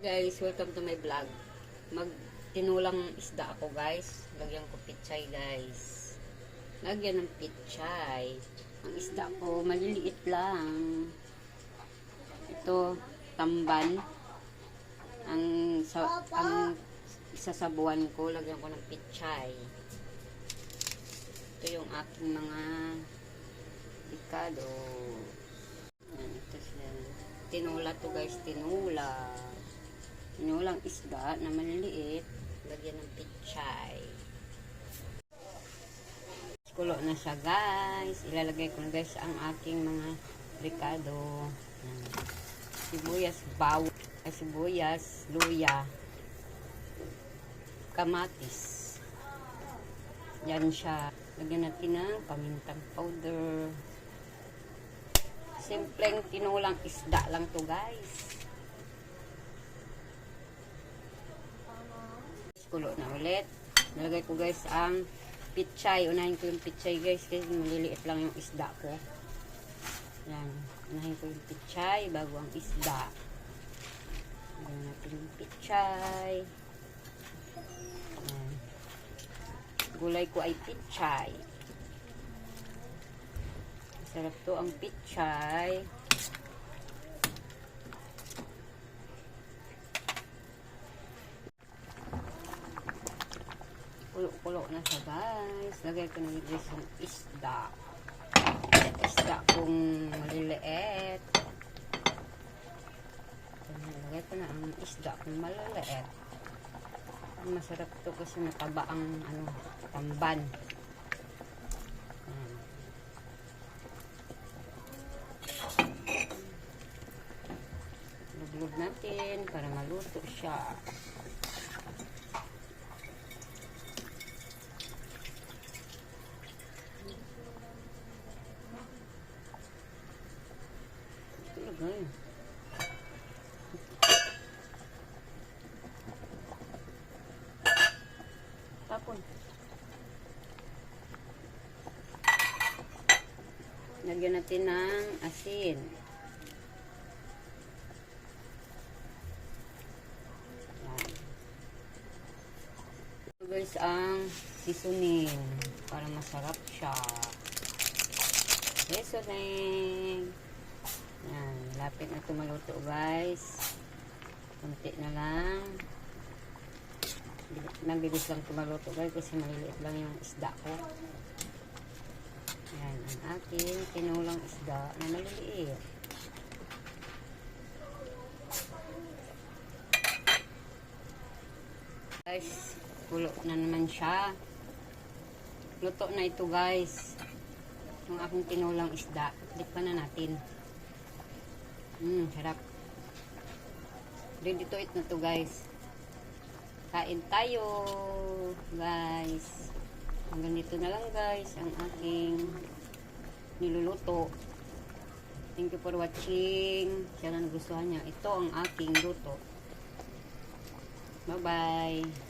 Guys, welcome to my vlog. Mag tinulang isda ako guys. Lagyan ko pichay guys. Lagyan ng pichay. Ang isda ko maliliit lang. Ito tamban. Ang sa ang sasabuan ko lagyan ko ng pichay. Ito yung aking mga ikado. Yan, ito siya. Tinula to guys, tinula. Tinulang isda na maliliit. Lagyan ng pichay. Kulo na siya guys. Ilalagay ko guys ang aking mga ricado. Sibuyas, baw, sibuyas, luya, kamatis. Yan siya. Lagyan natin ng pamintang powder. Simpleng tinulang isda lang to guys. Kulo na ulit. Nalagay ko guys ang pichay. Unahin ko yung pichay guys kasi maliliit lang yung isda ko. Yan. Unahin ko yung pichay bago ang isda. Lagyan natin yung pichay. Yan. Gulay ko ay pichay. Sarap to ang pichay. Kulo-kulo na siya guys. Lagay ko na guys yung isda. Isda kong maliliit. Lagay ko na ang isda kong maliliit. Masarap to kasi mataba ang ano, tamban. Ayan. Luglog natin para maluto siya. Eh. Tapon. Lagyan natin ng asin. Guys ang seasoning para masarap siya. Seasoning. Yan, lapit na ito maluto guys. Kunti na lang. Nagbilis lang ito maluto guys kasi maliliit lang yung isda ko. Yan, ang aking tinulang isda na maliliit. Guys, kulo na naman siya. Luto na ito guys. Yung aking tinulang isda. Tikpan na natin. Mmm, sarap. Ready to eat na to guys. Kain tayo, guys. Hanggang dito na lang guys ang aking niluluto. Thank you for watching. Sana nagustuhan niya. Ito ang aking luto. Bye-bye.